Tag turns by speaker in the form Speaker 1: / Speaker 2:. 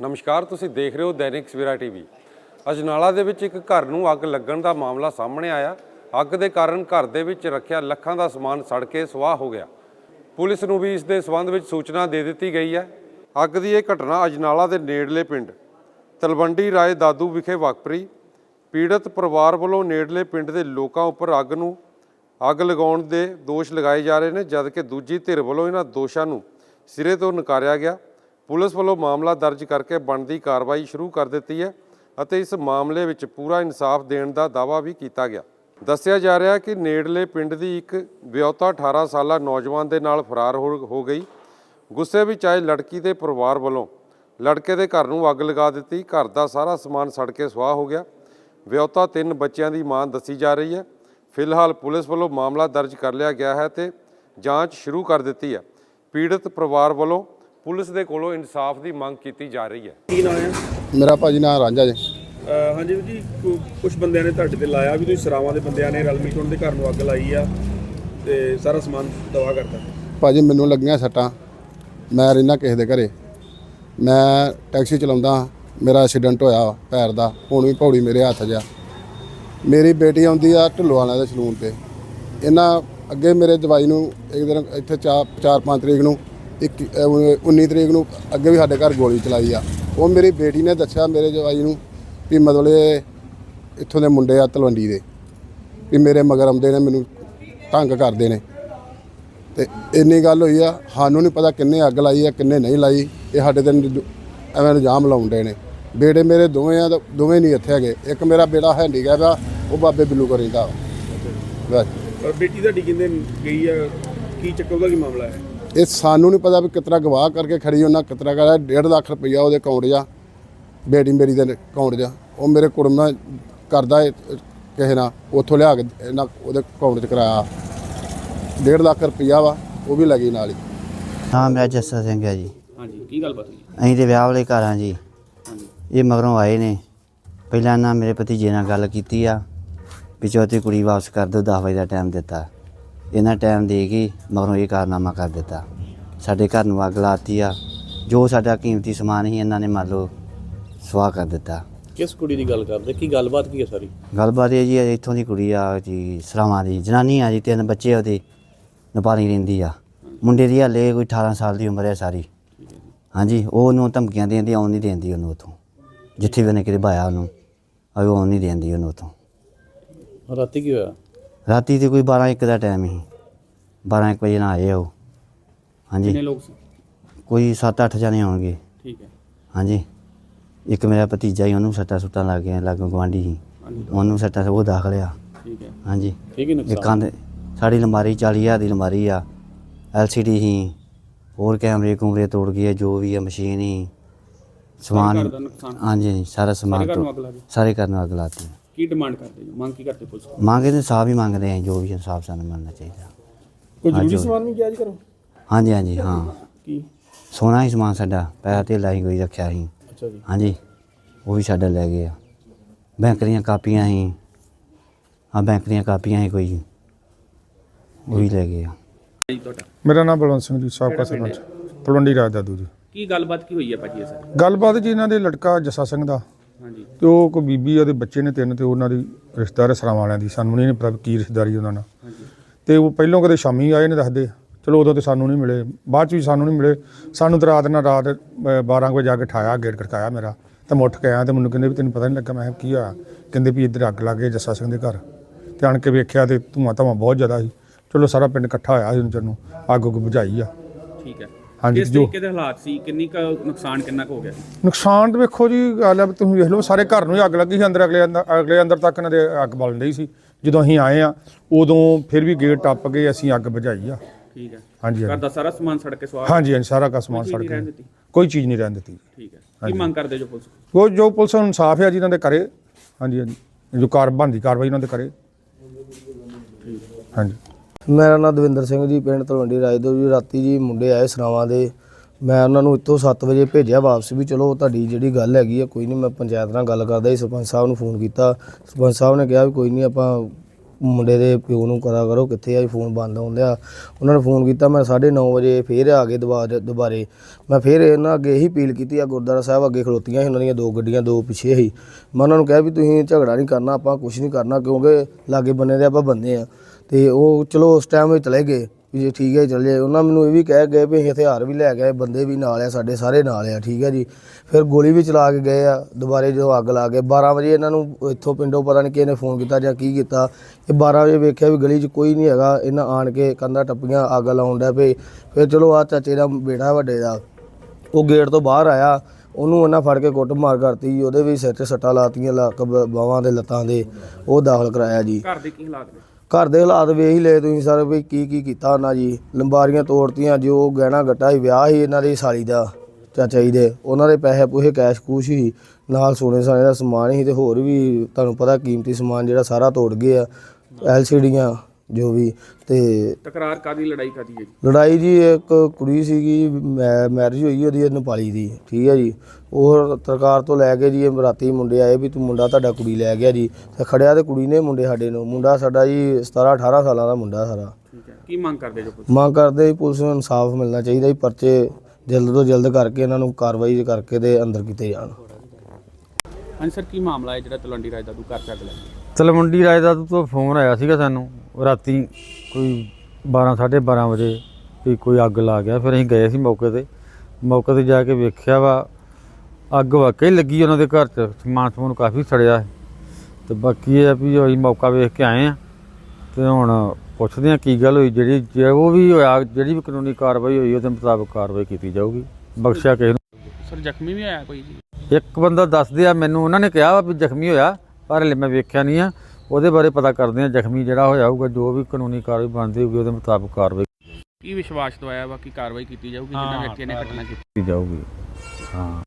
Speaker 1: ਨਮਸਕਾਰ, ਤੁਸੀਂ ਦੇਖ ਰਹੇ ਹੋ ਦੈਨਿਕ ਸਵੇਰਾ ਟੀਵੀ। ਅਜਨਾਲਾ ਦੇ ਵਿੱਚ ਇੱਕ ਘਰ ਨੂੰ ਅੱਗ ਲੱਗਣ ਦਾ ਮਾਮਲਾ ਸਾਹਮਣੇ ਆਇਆ। ਅੱਗ ਦੇ ਕਾਰਨ ਘਰ ਦੇ ਵਿੱਚ ਰੱਖਿਆ ਲੱਖਾਂ ਦਾ ਸਮਾਨ ਸੜ ਕੇ ਸੁਆਹ ਹੋ ਗਿਆ। ਪੁਲਿਸ ਨੂੰ ਵੀ ਇਸ ਦੇ ਸਬੰਧ ਵਿੱਚ ਸੂਚਨਾ ਦੇ ਦਿੱਤੀ ਗਈ ਹੈ। ਅੱਗ ਦੀ ਇਹ ਘਟਨਾ ਅਜਨਾਲਾ ਦੇ ਨੇੜਲੇ ਪਿੰਡ, ਤਲਵੰਡੀ ਰਾਏ ਦਾਦੂ ਵਿਖੇ ਵਾਪਰੀ। ਪੀੜਤ ਪਰਿਵਾਰ ਵੱਲੋਂ ਨੇੜਲੇ ਪਿੰਡ ਦੇ ਲੋਕਾਂ ਉੱਪਰ ਅੱਗ ਨੂੰ ਅੱਗ ਲਗਾਉਣ ਦੇ ਦੋਸ਼ ਲਗਾਏ ਜਾ ਰਹੇ ਨੇ, ਜਦਕਿ ਦੂਜੀ ਧਿਰ ਵੱਲੋਂ ਇਹਨਾਂ ਦੋਸ਼ਾਂ ਨੂੰ ਸਿਰੇ ਤੋਂ ਨਕਾਰਿਆ ਗਿਆ। ਪੁਲਿਸ ਵੱਲੋਂ ਮਾਮਲਾ ਦਰਜ ਕਰਕੇ ਬਣਦੀ ਕਾਰਵਾਈ ਸ਼ੁਰੂ ਕਰ ਦਿੱਤੀ ਹੈ ਅਤੇ ਇਸ ਮਾਮਲੇ ਵਿੱਚ ਪੂਰਾ ਇਨਸਾਫ ਦੇਣ ਦਾ ਦਾਅਵਾ ਵੀ ਕੀਤਾ ਗਿਆ। ਦੱਸਿਆ ਜਾ ਰਿਹਾ ਕਿ ਨੇੜਲੇ ਪਿੰਡ ਦੀ ਇੱਕ ਵਿਆਹੁਤਾ 18 ਸਾਲਾ ਨੌਜਵਾਨ ਦੇ ਨਾਲ ਫਰਾਰ ਹੋ ਹੋ ਗਈ। ਗੁੱਸੇ ਵਿੱਚ ਆਏ ਲੜਕੀ ਦੇ ਪਰਿਵਾਰ ਵੱਲੋਂ ਲੜਕੇ ਦੇ ਘਰ ਨੂੰ ਅੱਗ ਲਗਾ ਦਿੱਤੀ। ਘਰ ਦਾ ਸਾਰਾ ਸਮਾਨ ਸੜ ਕੇ ਸੁਆਹ ਹੋ ਗਿਆ। ਵਿਆਹੁਤਾ ਤਿੰਨ ਬੱਚਿਆਂ ਦੀ ਮਾਂ ਦੱਸੀ ਜਾ ਰਹੀ ਹੈ। ਫਿਲਹਾਲ ਪੁਲਿਸ ਵੱਲੋਂ ਮਾਮਲਾ ਦਰਜ ਕਰ ਲਿਆ ਗਿਆ ਹੈ ਤੇ ਜਾਂਚ ਸ਼ੁਰੂ ਕਰ ਦਿੱਤੀ ਹੈ। ਪੀੜਤ ਪਰਿਵਾਰ ਵੱਲੋਂ ਪੁਲਿਸ ਦੇ ਕੋਲੋਂ ਇਨਸਾਫ ਦੀ ਮੰਗ ਕੀਤੀ ਜਾ ਰਹੀ ਹੈ।
Speaker 2: ਕੀ ਨਾਂ ਹੈ?
Speaker 3: ਮੇਰਾ ਭਾਜੀ ਨਾਂ ਰਾਂਝਾ ਜੀ।
Speaker 2: ਅਹ ਹਾਂਜੀ ਵੀਰ ਜੀ ਕੁਝ ਬੰਦਿਆਂ ਨੇ ਤੁਹਾਡੇ ਤੇ ਲਾਇਆ ਵੀ ਤੁਸੀਂ ਸਰਾਵਾਂ ਦੇ ਬੰਦਿਆਂ ਨੇ ਰਲ ਮਿਲ ਕੇ ਉਹਨਾਂ ਦੇ ਘਰ ਨੂੰ ਅੱਗ ਲਾਈ ਆ ਤੇ ਸਾਰਾ ਸਮਾਨ ਦਵਾ ਕਰਤਾ
Speaker 3: ਭਾਜੀ ਮੈਨੂੰ ਲੱਗੀਆਂ ਸੱਟਾਂ। ਮੈਂ ਰਹਿਣਾ ਕਿਸੇ ਦੇ ਘਰੇ। ਮੈਂ ਟੈਕਸੀ ਚਲਾਉਂਦਾ ਹਾਂ। ਮੇਰਾ ਐਕਸੀਡੈਂਟ ਹੋਇਆ ਪੈਰ ਦਾ ਹੁਣ ਵੀ ਪੌੜੀ ਮੇਰੇ ਹੱਥ 'ਚ ਆ। ਮੇਰੀ ਬੇਟੀ ਆਉਂਦੀ ਆ ਢਿੱਲੋਵਾਲਾ ਦੇ ਸਲੂਨ ਤੇ। ਇਹਨਾਂ ਅੱਗੇ ਮੇਰੇ ਦਵਾਈ ਨੂੰ ਇੱਕ ਦਿਨ ਇੱਥੇ 4-5 ਤਰੀਕ ਨੂੰ ਇੱਕ, ਅਹ 19 ਤਰੀਕ ਨੂੰ ਅੱਗੇ ਵੀ ਸਾਡੇ ਘਰ ਗੋਲੀ ਚਲਾਈ ਆ। ਉਹ ਮੇਰੀ ਬੇਟੀ ਨੇ ਦੱਸਿਆ, ਮੇਰੇ ਜਵਾਈ ਨੂੰ ਵੀ ਮਤਲਬ ਇੱਥੋਂ ਦੇ ਮੁੰਡੇ ਆ ਤਲਵੰਡੀ ਦੇ, ਵੀ ਮੇਰੇ ਮਗਰ ਆਉਂਦੇ ਨੇ, ਮੈਨੂੰ ਤੰਗ ਕਰਦੇ ਨੇ। ਤੇ ਇੰਨੀ ਗੱਲ ਹੋਈ ਆ, ਸਾਨੂੰ ਨਹੀਂ ਪਤਾ ਕਿੰਨੇ ਅੱਗ ਲਾਈ ਆ, ਕਿੰਨੇ ਨਹੀਂ ਲਾਈ। ਇਹ ਸਾਡੇ ਤੇ ਨਿਜ- ਐਵੇਂ ਇਲਜ਼ਾਮ ਲਾਉਂਦੇ ਨੇ। ਬੇੜੇ ਮੇਰੇ ਦੋਵੇਂ ਆ, ਦੋਵੇਂ ਨਹੀਂ ਇੱਥੇ ਹੈਗੇ। ਇੱਕ ਮੇਰਾ ਬੇੜਾ ਹੈਂਡੀਕੈਪ ਆ, ਉਹ ਬਾਬੇ ਬਿੱਲੂ ਕੋਲ ਰਹਿੰਦਾ ਬਸ।
Speaker 2: ਪਰ ਬੇਟੀ ਤੁਹਾਡੀ ਕਹਿੰਦੇ ਗਈ ਆ? ਕੀ ਚੱਕਰ, ਉਹਦਾ ਕੀ ਮਾਮਲਾ ਹੈ?
Speaker 3: ਇਹ ਸਾਨੂੰ ਨਹੀਂ ਪਤਾ ਵੀ ਕਿਤਨਾ ਗਵਾਹ ਕਰਕੇ ਖੜੀ ਉਹਨਾਂ ਕਿਤਨਾ ਕਰਾ 1.5 ਲੱਖ ਰੁਪਈਆ ਉਹਦੇ ਅਕਾਊਂਟ 'ਚ ਆ ਬੇਟੀ ਮੇਰੀ ਦੇ ਅਕਾਊਂਟ 'ਚ ਆ। ਉਹ ਮੇਰੇ ਕੁੜਮਾ ਕਰਦਾ ਏ ਕਿਸੇ ਨਾਲ ਉੱਥੋਂ ਲਿਆ ਕੇ ਇਹਨਾਂ ਉਹਦੇ ਅਕਾਊਂਟ 'ਚ ਕਰਾਇਆ। 1.5 ਲੱਖ ਰੁਪਈਆ ਵਾ ਉਹ ਵੀ ਲੱਗੀ ਨਾਲ ਹੀ।
Speaker 4: ਹਾਂ ਮੇਰਾ ਜੱਸਾ ਸਿੰਘ ਹੈ ਜੀ।
Speaker 2: ਹਾਂਜੀ ਕੀ ਗੱਲ ਬਾਤ ਹੋਈ?
Speaker 4: ਅਸੀਂ ਤੇ ਵਿਆਹ ਵਾਲੇ ਘਰ ਆ ਜੀ। ਇਹ ਮਗਰੋਂ ਆਏ ਨੇ। ਪਹਿਲਾਂ ਇਹਨਾਂ ਮੇਰੇ ਭਤੀਜੇ ਨਾਲ ਗੱਲ ਕੀਤੀ ਆ ਵੀ ਚੌਥੀ ਕੁੜੀ ਵਾਪਸ ਕਰ ਦਿਓ 10 ਵਜੇ ਦਾ ਟਾਈਮ ਦਿੱਤਾ। ਇਹਨਾਂ ਟਾਈਮ ਦੇ ਕੇ ਮਗਰੋਂ ਇਹ ਕਾਰਨਾਮਾ ਕਰ ਦਿੱਤਾ। ਸਾਡੇ ਘਰ ਨੂੰ ਅੱਗ ਲਾਤੀ ਆ। ਜੋ ਸਾਡਾ ਕੀਮਤੀ ਸਮਾਨ ਸੀ ਇਹਨਾਂ ਨੇ ਮੰਨ ਲਓ ਸਵਾਹ ਕਰ ਦਿੱਤਾ।
Speaker 5: ਕਿਸ ਕੁੜੀ ਦੀ ਗੱਲ ਕਰਦੇ? ਕੀ ਗੱਲਬਾਤ ਕੀ ਹੈ ਸਾਰੀ?
Speaker 4: ਗੱਲਬਾਤ ਇਹ ਜੀ ਇੱਥੋਂ ਦੀ ਕੁੜੀ ਆ ਜੀ ਸਰਾਵਾਂ ਦੀ। ਜਨਾਨੀ ਆ ਜੀ ਤਿੰਨ ਬੱਚੇ ਉਹਦੇ। ਨੇਪਾਲੀ ਰਹਿੰਦੀ ਆ। ਮੁੰਡੇ ਦੀ ਹਲੇ ਕੋਈ 18 ਸਾਲ ਦੀ ਉਮਰ ਹੈ ਸਾਰੀ। ਹਾਂਜੀ ਉਹ ਉਹਨੂੰ ਧਮਕੀਆਂ ਦਿੰਦੀ ਆਉਣ ਨਹੀਂ ਦਿੰਦੀ ਉਹਨੂੰ ਉਥੋਂ। ਜਿੱਥੇ ਵੀ ਉਹਨੇ ਕਿਤੇ ਭਾਇਆ ਉਹਨੂੰ ਉਹ ਆਉਣ ਨਹੀਂ ਦਿੰਦੀ ਉਹਨੂੰ ਉਥੋਂ।
Speaker 5: ਰਾਤੀ ਕੀ ਹੋਇਆ?
Speaker 4: ਰਾਤੀ ਤੇ ਕੋਈ 12 1 ਦਾ ਟਾਈਮ ਸੀ। 12 1 ਵਜੇ ਨਾਲ ਆਏ ਉਹ। ਹਾਂਜੀ।
Speaker 2: ਕਿੰਨੇ ਲੋਕ ਸੀ?
Speaker 4: ਕੋਈ 7-8 ਜਣੇ ਹੋਣਗੇ।
Speaker 2: ਠੀਕ ਹੈ।
Speaker 4: ਹਾਂਜੀ। ਇੱਕ ਮੇਰਾ ਭਤੀਜਾ ਹੀ ਉਹਨੂੰ ਸੱਟਾਂ ਸੁੱਟਾਂ ਲੱਗ ਗਈਆਂ ਲਾਗੋਂ ਗਵਾਂਢੀ ਸੀ।
Speaker 2: ਹਾਂਜੀ।
Speaker 4: ਉਹਨੂੰ ਸੱਟਾਂ ਉਹ ਦਾਖਲ ਆ।
Speaker 2: ਠੀਕ ਹੈ।
Speaker 4: ਹਾਂਜੀ।
Speaker 5: ਠੀਕ ਹੈ
Speaker 4: ਇਹ
Speaker 5: ਨੁਕਸਾਨ
Speaker 4: ਕੰਧ ਸਾਡੀ ਲੰਬਾਰੀ 40000 ਦੀ ਲੰਬਾਰੀ ਆ। LCD ਹੀ ਹੋਰ ਕੈਮਰੇ ਕੁਮਰੇ ਤੋੜ ਗਏ ਜੋ ਵੀ ਆ ਮਸ਼ੀਨ ਹੀ।
Speaker 2: ਘਰ
Speaker 4: ਸਮਾਨ
Speaker 2: ਦਾ ਨੁਕਸਾਨ।
Speaker 4: ਹਾਂਜੀ ਹਾਂਜੀ, ਸਾਰਾ ਸਮਾਨ
Speaker 2: ਘਰ ਨੂੰ
Speaker 4: ਤੋੜ-
Speaker 2: ਅੱਗ ਲੱਗ ਗਈ
Speaker 4: ਸਾਰੇ ਘਰ ਨੂੰ ਅੱਗ ਲਾਤੀ
Speaker 2: ਕੀ ਡਿਮਾਂਡ ਕਰਦੇ ਜੀ? ਮੰਗ ਕੀ ਕਰਦੇ ਪੁਲਿਸ ਕੋਲ?
Speaker 4: ਮੰਗੇ ਤੇ ਸਾਫ਼ ਹੀ ਮੰਗਦੇ ਆ ਜੋ ਵੀ ਇਨਸਾਫ ਸਾਨੂੰ ਮਿਲਣਾ ਚਾਹੀਦਾ।
Speaker 2: ਕੋਈ
Speaker 4: ਹਾਂਜੀ।
Speaker 2: ਜ਼ਰੂਰੀ ਸਮਾਨ ਵੀ ਗਿਆ ਜੀ ਕਰੋ
Speaker 4: ਹਾਂਜੀ ਹਾਂਜੀ ਹਾਂ।
Speaker 2: ਕੀ?
Speaker 4: ਸੋਨਾ ਹੀ ਸਮਾਨ ਸਾਡਾ ਪੈਸਾ ਤੇ ਲਾਈ ਕੋਈ ਰੱਖਿਆ ਸੀ
Speaker 2: ਅੱਛਾ ਜੀ।
Speaker 4: ਹਾਂਜੀ ਉਹ ਵੀ ਸਾਡਾ ਲੈ ਗਏ ਆ। ਬੈਂਕ ਦੀਆਂ ਕਾਪੀਆਂ ਸੀ ਆ ਬੈਂਕ ਦੀਆਂ ਕਾਪੀਆਂ ਸੀ ਕੋਈ ਉਹ ਵੀ ਲੈ ਗਏ ਆ।
Speaker 2: ਜੀ ਤੁਹਾਡਾ
Speaker 6: ਮੇਰਾ ਨਾਮ ਬਲਵੰਤ ਸਿੰਘ ਜੀ ਸਾਬਕਾ
Speaker 2: ਕਿਹੜਾ ਪਿੰਡ
Speaker 6: ਸਰਪੰਚ ਤਲਵੰਡੀ ਰਾਜ ਦਾਦੂ ਜੀ।
Speaker 2: ਕੀ ਗੱਲਬਾਤ ਕੀ ਹੋਈ ਹੈ ਭਾਜੀ ਇਹ ਸਰ?
Speaker 6: ਗੱਲਬਾਤ ਜੀ ਇਹਨਾਂ ਦੇ ਲੜਕਾ ਜੱਸਾ ਸਿੰਘ ਦਾ।
Speaker 2: ਹਾਂਜੀ।
Speaker 6: ਤੇ ਉਹ ਕੋ ਬੀਬੀ ਉਹਦੇ ਬੱਚੇ ਨੇ ਤਿੰਨ ਤੇ ਉਹਨਾਂ ਦੀ ਰਿਸ਼ਤੇਦਾਰ ਸਰਾਵਾਂ ਵਾਲਿਆਂ ਦੀ। ਸਾਨੂੰ ਨਹੀਂ ਪਤਾ ਕੀ ਰਿਸ਼ਤੇਦਾਰੀ ਉਹਨਾਂ ਨਾਲ।
Speaker 2: ਹਾਂਜੀ।
Speaker 6: ਤੇ ਉਹ ਪਹਿਲੋਂ ਕਦੇ ਸ਼ਾਮੀ ਆਏ ਨੇ ਦੱਸਦੇ ਚਲੋ ਉਦੋਂ ਤੇ ਸਾਨੂੰ ਨਹੀਂ ਮਿਲੇ। ਬਾਅਦ ਚ ਵੀ ਸਾਨੂੰ ਨਹੀਂ ਮਿਲੇ। ਸਾਨੂੰ ਤੇ ਰਾਤ ਨਾਲ ਰਾਤ ਅ, 12 ਕੁ ਵਜੇ ਜਾ ਕੇ ਠਾਇਆ ਗੇਟ ਖੜਕਾਇਆ ਮੇਰਾ। ਤੇ ਮੈਂ ਉੱਠ ਕੇ ਆਇਆ ਤੇ ਮੈਨੂੰ ਕਹਿੰਦੇ ਵੀ ਤੈਨੂੰ ਪਤਾ ਨਹੀਂ ਲੱਗਾ। ਮੈਂ ਕਿਹਾ ਕੀ ਹੋਇਆ? ਕਹਿੰਦੇ ਵੀ ਇੱਧਰ ਅੱਗ ਲੱਗ ਗਈ ਜੱਸਾ ਸਿੰਘ ਦੇ ਘਰ। ਤੇ ਆਣ ਕੇ ਵੇਖਿਆ ਤੇ ਧੂੰਆਂ ਧਾਵਾਂ ਬਹੁਤ ਜ਼ਿਆਦਾ ਸੀ। ਚਲੋ ਸਾਰਾ ਪਿੰਡ ਇਕੱਠਾ ਹੋਇਆ ਸੀ ਉਹਨਾਂ ਨੂੰ ਅੱਗ ਉੱਗ ਬੁਝਾਈ ਆ।
Speaker 2: ਠੀਕ ਹੈ।
Speaker 6: ਹਾਂਜੀ,
Speaker 2: ਕਿਸ
Speaker 6: ਜੋ-
Speaker 2: ਤਰੀਕੇ ਦੇ ਹਾਲਾਤ ਸੀ ਕਿੰਨੀ ਕੁ ਨੁਕਸਾਨ ਕਿੰਨਾ ਕੁ ਹੋ ਗਿਆ
Speaker 6: ਨੁਕਸਾਨ ਤਾਂ ਵੇਖੋ ਜੀ ਗੱਲ ਹੈ ਵੀ ਤੁਸੀਂ ਵੇਖ ਲਓ ਸਾਰੇ ਘਰ ਨੂੰ ਹੀ ਅੱਗ ਲੱਗੀ ਸੀ ਅੰਦਰ ਅਗਲੇ ਅੰਦਰ ਅਗਲੇ ਅੰਦਰ ਤੱਕ ਇਹਨਾਂ ਦੇ ਅੱਗ ਬਲਣ ਡਈ ਸੀ। ਜਦੋਂ ਅਸੀਂ ਆਏ ਆ ਉਦੋਂ ਫਿਰ ਵੀ ਗੇਟ ਟੱਪ ਕੇ ਅਸੀਂ ਅੱਗ ਬੁਝਾਈ ਆ।
Speaker 2: ਠੀਕ ਹੈ।
Speaker 6: ਹਾਂਜੀ
Speaker 2: ਘਰ
Speaker 6: ਹਾਂਜੀ
Speaker 2: ਦਾ ਸਾਰਾ ਸਮਾਨ ਸੜ ਕੇ ਸਵਾਹ
Speaker 6: ਹਾਂਜੀ ਹਾਂਜੀ ਸਾਰਾ ਕਾ ਸਮਾਨ ਸੜ
Speaker 2: ਰਹਿਣ
Speaker 6: ਗਿਆ
Speaker 2: ਦਿੱਤੀ?
Speaker 6: ਕੋਈ ਚੀਜ਼ ਨਹੀਂ ਰਹਿਣ ਦਿੱਤੀ।
Speaker 2: ਠੀਕ ਹੈ। ਕੀ ਮੰਗ ਕਰਦੇ ਜੋ ਪੁਲਿਸ?
Speaker 6: ਉਹ ਜੋ ਪੁਲਿਸ ਨੂੰ ਇਨਸਾਫ ਹੈ ਜੀ ਇਹਨਾਂ ਦੇ ਕਰੇ ਹਾਂਜੀ ਹਾਂਜੀ। ਜੋ ਕਾਰ ਬਣਦੀ ਕਾਰਵਾਈ ਇਹਨਾਂ ਦੇ ਕਰੇ ਹਾਂਜੀ।
Speaker 7: ਮੇਰਾ ਨਾਮ ਦਵਿੰਦਰ ਸਿੰਘ ਜੀ, ਪਿੰਡ ਤਲਵੰਡੀ ਰਾਜਦੋ ਜੀ। ਰਾਤੀ ਜੀ ਮੁੰਡੇ ਆਏ ਸਰਾਵਾਂ ਦੇ। ਮੈਂ ਉਹਨਾਂ ਨੂੰ ਇੱਥੋਂ 7 ਵਜੇ ਭੇਜਿਆ ਵਾਪਸ ਵੀ, ਚਲੋ ਤੁਹਾਡੀ ਜਿਹੜੀ ਗੱਲ ਹੈਗੀ ਆ, ਕੋਈ ਨਹੀਂ ਮੈਂ ਪੰਚਾਇਤ ਨਾਲ ਗੱਲ ਕਰਦਾ ਸੀ ਸਰਪੰਚ ਸਾਹਿਬ ਨੂੰ ਫੋਨ ਕੀਤਾ। ਸਰਪੰਚ ਸਾਹਿਬ ਨੇ ਕਿਹਾ ਵੀ ਕੋਈ ਨਹੀਂ ਆਪਾਂ ਮੁੰਡੇ ਦੇ ਪਿਓ ਨੂੰ ਕਰਾ ਕਰੋ, ਕਿੱਥੇ ਆ ਫੋਨ ਬੰਦ ਹੁੰਦਿਆ ਉਹਨਾਂ ਨੇ ਫੋਨ ਕੀਤਾ, ਮੈਂ 9:30 ਵਜੇ ਫੇਰ ਆ ਗਏ ਦੁਬਾਰੇ ਦੁਬਾਰੇ। ਮੈਂ ਫੇਰ ਇਹਨਾਂ ਅੱਗੇ ਹੀ ਅਪੀਲ ਕੀਤੀ ਆ, ਗੁਰਦੁਆਰਾ ਸਾਹਿਬ ਅੱਗੇ ਖਲੋਤੀਆਂ ਸੀ, ਉਹਨਾਂ ਦੀਆਂ ਦੋ ਗੱਡੀਆਂ, ਦੋ ਪਿੱਛੇ ਸੀ। ਮੈਂ ਉਹਨਾਂ ਨੂੰ ਕਿਹਾ ਵੀ ਤੁਸੀਂ ਝਗੜਾ ਨਹੀਂ ਕਰਨਾ, ਆਪਾਂ ਕੁਝ ਨਹੀਂ ਕਰਨਾ, ਕਿਉਂਕਿ ਲਾਗੇ ਬੰਨੇ ਦੇ ਆਪਾਂ ਬੰਦੇ ਆ। ਤੇ ਉਹ ਚਲੋ ਉਸ ਟਾਈਮ ਵਿੱਚ ਚਲੇ ਗਏ ਵੀ ਜੇ ਠੀਕ ਹੈ ਚਲੇ ਜਾਏ ਉਹਨਾਂ ਮੈਨੂੰ ਇਹ ਵੀ ਕਹਿ ਗਏ ਵੀ ਅਸੀਂ ਹਥਿਆਰ ਵੀ ਲੈ ਗਏ ਬੰਦੇ ਵੀ ਨਾਲ ਆ, ਸਾਡੇ ਸਾਰੇ ਨਾਲ ਆ, ਠੀਕ ਹੈ ਜੀ। ਫਿਰ ਗੋਲੀ ਵੀ ਚਲਾ ਕੇ ਗਏ ਆ, ਦੁਬਾਰੇ ਜਦੋਂ ਅੱਗ ਲਾ ਕੇ। 12 ਵਜੇ ਇਹਨਾਂ ਨੂੰ ਇੱਥੋਂ ਪਿੰਡੋਂ ਪਤਾ ਨਹੀਂ ਕਿਹਨੇ ਫੋਨ ਕੀਤਾ ਜਾਂ ਕੀ ਕੀਤਾ। ਇਹ 12 ਵਜੇ ਵੇਖਿਆ ਵੀ ਗਲੀ 'ਚ ਕੋਈ ਨਹੀਂ ਹੈਗਾ, ਇਹਨਾਂ ਆਣ ਕੇ ਕੰਧਾਂ ਟੱਪੀਆਂ, ਅੱਗ ਲਾਉਣ ਡਿਆ ਪਏ। ਫਿਰ ਚਲੋ ਆ ਚਾਚੇ ਦਾ ਬੇਟਾ ਵੱਡੇ ਦਾ, ਉਹ ਗੇਟ ਤੋਂ ਬਾਹਰ ਆਇਆ। ਉਹਨੂੰ ਉਹਨਾਂ ਫੜ ਕੇ ਕੁੱਟ ਮਾਰ ਕਰਤੀ ਜੀ ਉਹਦੇ ਵੀ ਸਿਰ 'ਤੇ ਸੱਟਾਂ ਲਾਤੀਆਂ ਲੱਕ ਬਾਹਾਂ ਦੇ ਲੱਤਾਂ ਦੇ, ਉਹ ਦਾਖਲ ਕਰਾਇਆ ਜੀ।
Speaker 2: ਘਰ ਦੇ ਕੀ ਹਾਲਾਤ ਨੇ?
Speaker 7: ਘਰ ਦੇ ਹਾਲਾਤ ਵੇਖ ਹੀ ਲਏ ਤੁਸੀਂ ਸਰ ਵੀ ਕੀ ਕੀ ਕੀਤਾ ਉਹਨਾਂ ਜੀ। ਲੰਬਾਰੀਆਂ ਤੋੜਤੀਆਂ ਜੋ ਗਹਿਣਾ ਗੱਟਾ ਸੀ ਵਿਆਹ ਹੀ ਇਹਨਾਂ ਦੀ ਸਾਲੀ ਦਾ, ਚਾਚਾ ਜੀ ਦੇ। ਉਹਨਾਂ ਦੇ ਪੈਸੇ ਪੂਹੇ ਕੈਸ਼ ਕੂਸ਼ ਹੀ। ਨਾਲ ਸੋਨੇ ਸਾਨੇ ਦਾ ਸਮਾਨ ਹੀ ਤੇ ਹੋਰ ਵੀ ਤੁਹਾਨੂੰ ਪਤਾ ਕੀਮਤੀ ਸਮਾਨ ਜਿਹੜਾ ਸਾਰਾ ਤੋੜ ਗਏ ਆ ਐਲਸੀਡੀਆਂ ਜੋ ਵੀ ਤੇ
Speaker 2: ਤਕਰਾਰ ਕਾਦੀ ਲੜਾਈ ਕਾਦੀ ਹੈ
Speaker 7: ਲੜਾਈ ਜੀ ਇੱਕ ਕੁੜੀ ਸੀਗੀ ਮੈਰਿਜ ਹੋਈ ਉਹਦੀ ਨੇਪਾਲੀ ਦੀ ਠੀਕ ਹੈ ਜੀ। ਉਹ ਸਰਕਾਰ ਤੋਂ ਲੈ ਕੇ ਜੀ ਇਹ ਰਾਤੀ ਮੁੰਡੇ ਆਏ ਵੀ ਤੂੰ ਮੁੰਡਾ ਤੁਹਾਡਾ ਕੁੜੀ ਲੈ ਗਿਆ ਜੀ। ਤੇ ਖੜਿਆ ਤੇ ਕੁੜੀ ਨੇ ਮੁੰਡੇ ਸਾਡੇ ਨੂੰ। ਮੁੰਡਾ ਸਾਡਾ ਜੀ 17 18 ਸਾਲਾਂ ਦਾ ਮੁੰਡਾ ਸਾਰਾ।
Speaker 2: ਠੀਕ ਹੈ। ਕੀ ਮੰਗ ਕਰਦੇ ਜੋ
Speaker 7: ਮੰਗ ਕਰਦੇ ਪੁਲਿਸ ਨੂੰ ਇਨਸਾਫ ਮਿਲਣਾ ਚਾਹੀਦਾ ਜੀ ਪਰਚੇ ਜਲਦ ਤੋਂ ਜਲਦ ਕਰਕੇ ਇਹਨਾਂ ਨੂੰ ਕਾਰਵਾਈ ਕਰਕੇ ਤੇ ਅੰਦਰ ਕੀਤੇ ਜਾਣ।
Speaker 2: ਹਾਂਜੀ ਸਰ ਕੀ ਮਾਮਲਾ ਹੈ ਜਿਹੜਾ ਤਲਵੰਡੀ ਰਾਜ ਦਾ ਤੂੰ ਘਰ ਚੱਕ ਲਿਆ?
Speaker 8: ਤਲਵੰਡੀ ਰਾਜ ਦਾ ਤੋਂ ਫੋਨ ਆਇਆ ਸੀਗਾ ਸਾਨੂੰ। ਰਾਤੀ ਕੋਈ 12 12:30 ਵਜੇ ਵੀ ਕੋਈ ਅੱਗ ਲਾ ਗਿਆ ਫਿਰ ਅਸੀਂ ਗਏ ਸੀ ਮੌਕੇ ਤੇ। ਮੌਕੇ ਤੇ ਜਾ ਕੇ ਵੇਖਿਆ ਵਾ ਅੱਗ ਵਾਕਈ ਲੱਗੀ ਉਹਨਾਂ ਦੇ ਘਰ 'ਚ ਸਮਾਨ ਸਮੂਨ ਕਾਫੀ ਸੜਿਆ ਹੈ। ਤੇ ਬਾਕੀ ਇਹ ਆ ਵੀ ਅਸੀਂ ਮੌਕਾ ਵੇਖ ਕੇ ਆਏ ਆ ਤੇ ਹੁਣ ਪੁੱਛਦੇ ਆ ਕੀ ਗੱਲ ਹੋਈ ਜਿਹੜੀ ਜੇ ਉਹ ਵੀ ਹੋਇਆ ਜਿਹੜੀ ਵੀ ਕਾਨੂੰਨੀ ਕਾਰਵਾਈ ਹੋਈ ਉਹਦੇ ਮੁਤਾਬਕ ਕਾਰਵਾਈ ਕੀਤੀ ਜਾਊਗੀ। ਬਖਸ਼ਿਆ ਕਿਸੇ ਨੂੰ।
Speaker 2: ਸਰ ਜ਼ਖਮੀ ਵੀ ਆਇਆ ਕੋਈ ਜੀ?
Speaker 8: ਇੱਕ ਬੰਦਾ ਦੱਸਦੇ ਆ ਮੈਨੂੰ ਉਹਨਾਂ ਨੇ ਕਿਹਾ ਵਾ ਵੀ ਜ਼ਖਮੀ ਹੋਇਆ ਪਰ ਹਲੇ ਮੈਂ ਵੇਖਿਆ ਨਹੀਂ ਆ। ਉਹਦੇ ਬਾਰੇ ਪਤਾ ਕਰਦੇ ਆ ਜ਼ਖਮੀ ਜਿਹੜਾ ਹੋਇਆ ਹੋਊਗਾ ਜੋ ਵੀ ਕਾਨੂੰਨੀ ਕਾਰਵਾਈ ਬਣਦੀ ਹੋਊਗੀ ਉਹਦੇ ਮੁਤਾਬਕ ਕਾਰਵਾਈ
Speaker 2: ਕੀ ਵਿਸ਼ਵਾਸ ਦਵਾਇਆ ਵਾ ਕਿ ਕਾਰਵਾਈ ਕੀਤੀ ਜਾਊਗੀ ਜਿਨ੍ਹਾਂ ਵਿਅਕਤੀਆਂ ਨੇ ਘਟਨਾ
Speaker 8: ਕੀਤੀ ਜਾਊਗੀ। ਹਾਂ।